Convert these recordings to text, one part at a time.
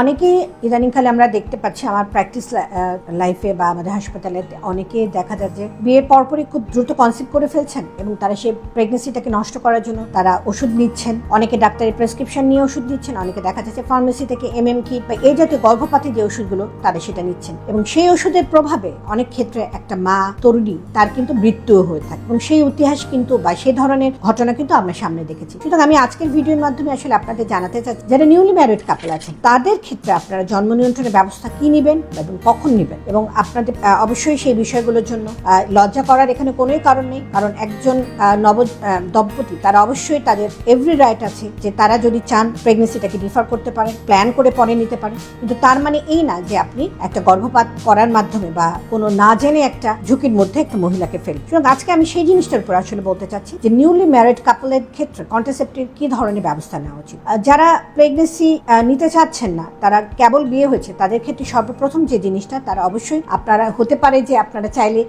অনেকে ইদানিংকালে আমরা দেখতে পাচ্ছি আমার প্র্যাকটিস লাইফে বা আমাদের হাসপাতালে অনেকে দেখা যায় যে বিয়ের পরপরই খুব দ্রুত কনসিভ করে ফেলছেন এবং তারা সেই প্রেগনেন্সিটাকে নষ্ট করার জন্য তারা ওষুধ নিচ্ছেন। অনেকে ডাক্তারের প্রেসক্রিপশন নিয়ে ওষুধ নিচ্ছেন, অনেকে দেখা যাচ্ছে ফার্মেসি থেকে এম এম কিট বা এই জাতীয় গর্ভপাতে যে ওষুধগুলো তারা সেটা নিচ্ছেন। এবং সেই ওষুধের প্রভাবে অনেক ক্ষেত্রে একটা মা তরুণী তার কিন্তু মৃত্যুও হয়ে থাকে এবং সেই ইতিহাস কিন্তু বা সেই ধরনের ঘটনা কিন্তু আমরা সামনে দেখেছি। সুতরাং আমি আজকের ভিডিওর মাধ্যমে আসলে আপনাদের জানাতে চাচ্ছি, যারা নিউলি ম্যারিড কাপল আছেন, তাদের ক্ষেত্রে আপনারা জন্ম নিয়ন্ত্রণের ব্যবস্থা কি নেবেন এবং কখন নেবেন? এবং আপনাদের অবশ্যই সেই বিষয়গুলোর জন্য লজ্জা করার এখানে কোনোই কারণ নেই। কারণ একজন নব দম্পতি, তারা অবশ্যই তাদের এভরি রাইট আছে যে তারা যদি চান প্রেগনেন্সিটাকে ডিফার করতে পারেন প্ল্যান করে পরে নিতে পারেন। কিন্তু তার মানে এই না যে আপনি একটা গর্ভপাত করার মাধ্যমে বা কোনো না জেনে একটা ঝুঁকির মধ্যে একটা মহিলাকে ফেল সুতরাং আজকে আমি সেই জিনিসটার উপর আসলে বলতে চাচ্ছি যে নিউলি ম্যারিড কাপলের ক্ষেত্রে কন্ট্রাসেপ্টিভ কি ধরনের ব্যবস্থা নেওয়া উচিত? যারা প্রেগনেন্সি নিতে চাচ্ছেন না তারা কেবল বিয়ে হয়েছে, তাদের ক্ষেত্রে সর্বপ্রথম যে জিনিসটা, তারা অবশ্যই আপনারা হতে পারে যে আপনারা চাইলে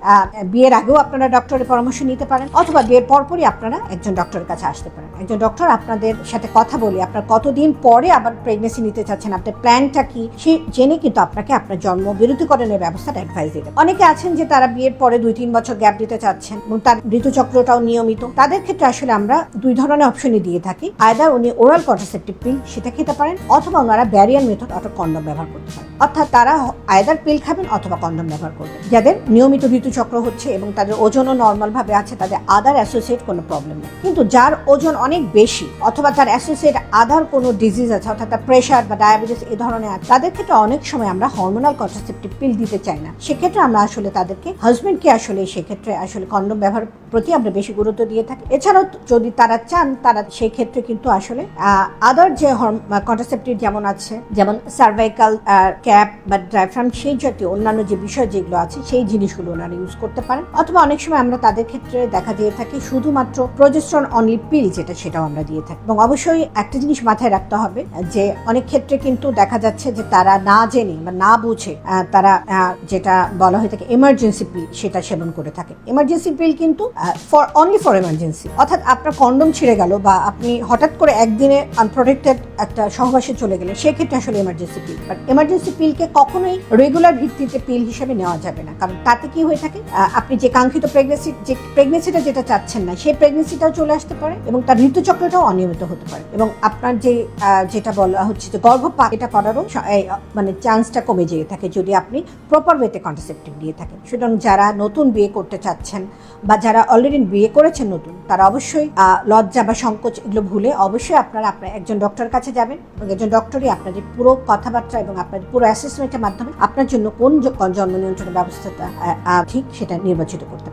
বিয়ের আগেও আপনারা ডক্টরের পরামর্শ নিতে পারেন, অথবা বিয়ের পরপরই আপনারা একজন ডক্টরের কাছে আসতে পারেন। একজন ডক্টর আপনাদের সাথে কথা বলে, আপনার কতদিন পরে আবার প্রেগনেন্সি নিতে চাচ্ছেন, আপনার প্ল্যানটা কি, সে জেনে কিন্তু আপনাকে আপনার জন্ম বিরতিকরণের ব্যবস্থাটা অ্যাডভাইস দিতে অনেকে আছেন যে তারা বিয়ের পরে দুই, তিন বছর গ্যাপ দিতে চাচ্ছেন, এবং তার ঋতুচক্রটাও নিয়মিত। তাদের ক্ষেত্রে আসলে আমরা দুই ধরনের অপশনই দিয়ে থাকি। আয়দার উনি ওরাল কন্ট্রাসেপটিভ পিল সেটা খেতে পারেন, অথবা ওনারা ব্যারিয়ার মেথড অথবা কন্ডম ব্যবহার করতে পারেন অর্থাৎ তারা আয়দার পিল খাবেন অথবা কন্ডম ব্যবহার করবেন। যাদের নিয়মিত ঋতুচক্র হচ্ছে এবং তাদের ওজনও নর্মাল ভাবে আছে, তাদের আদার অ্যাসোসিয়েট কোনো প্রবলেম নেই। কিন্তু যার ওজন অনেক বেশি অথবা তার অ্যাসোসিয়েট আদার কোনো ডিজিজ আছে, অর্থাৎ তার প্রেশার বা ডায়াবেটিস এ ধরনের আছে, তাদের ক্ষেত্রে অনেক সময় আমরা হরমোনাল কন্ট্রাসেপটিভ পিল দিতে চাই না। সেক্ষেত্রে আমরা আসলে তাদেরকে হাজবেন্ডকে আসলে সেক্ষেত্রে আসলে কন্ডম ব্যবহার প্রতি আমরা বেশি গুরুত্ব দিয়ে থাকি। এছাড়াও যদি তারা চান, তারা সেই ক্ষেত্রে কিন্তু আসলে আদার যে কন্ট্রাসেপটিভ যেমন আছে যেমন সার্ভাইকাল ক্যাপ বা ডায়াফ্রাম সেই জাতীয় অন্যান্য যে বিষয় যেগুলো আছে সেই জিনিসগুলো ওনারা ইউজ করতে পারেন। অথবা অনেক সময় আমরা তাদের ক্ষেত্রে দেখা দিয়ে থাকি শুধুমাত্র প্রজেস্ট্রন অনলি পিল যেটা সেটাও আমরা দিয়ে থাকি। এবং অবশ্যই একটা জিনিস মাথায় রাখতে হবে যে অনেক ক্ষেত্রে কিন্তু দেখা যাচ্ছে যে তারা না জেনে বা না বুঝে তারা যেটা বলা হয়ে থাকে এমার্জেন্সি পিল সেটা সেবন করে থাকে। এমার্জেন্সি পিল কিন্তু ফর অনলি ফর এমার্জেন্সি অর্থাৎ আপনার কন্ডম ছিঁড়ে গেল বা আপনি হঠাৎ করে একদিনে আনপ্রোটেক্টেড একটা সহবাসে চলে গেলে সেক্ষেত্রে আসলে এমার্জেন্সি পিল বাট এমার্জেন্সি পিলকে কখনোই রেগুলার ভিত্তিতে পিল হিসেবে নেওয়া যাবে না। কারণ তাতে কি হয়ে থাকে? আপনি যে কাঙ্ক্ষিত প্রেগনেন্সি যে প্রেগনেন্সিটা যেটা চাচ্ছেন না, সেই প্রেগনেন্সিটাও চলে আসতে পারে এবং তার ঋতুচক্রটাও অনিয়মিত হতে পারে। এবং আপনার যে যেটা বলা হচ্ছে যে গর্ভপাত, এটা করারও মানে চান্সটা কমে যেয়ে থাকে যদি আপনি প্রপার ওয়েতে কন্ট্রাসেপটিভ নিয়ে থাকেন। সুতরাং যারা নতুন বিয়ে করতে চাচ্ছেন বা যারা অলরেডি বিয়ে করেছেন নতুন, তারা অবশ্যই লজ্জা বা সংকোচ এগুলো ভুলে অবশ্যই আপনারা, আপনার একজন ডক্টরের কাছে যাবেন এবং একজন ডক্টরই আপনাদের পুরো কথাবার্তা এবং আপনার পুরো অ্যাসেসমেন্টের মাধ্যমে আপনার জন্য কোন জন্ম নিয়ন্ত্রণ ব্যবস্থাটা ঠিক সেটা নির্বাচিত করতে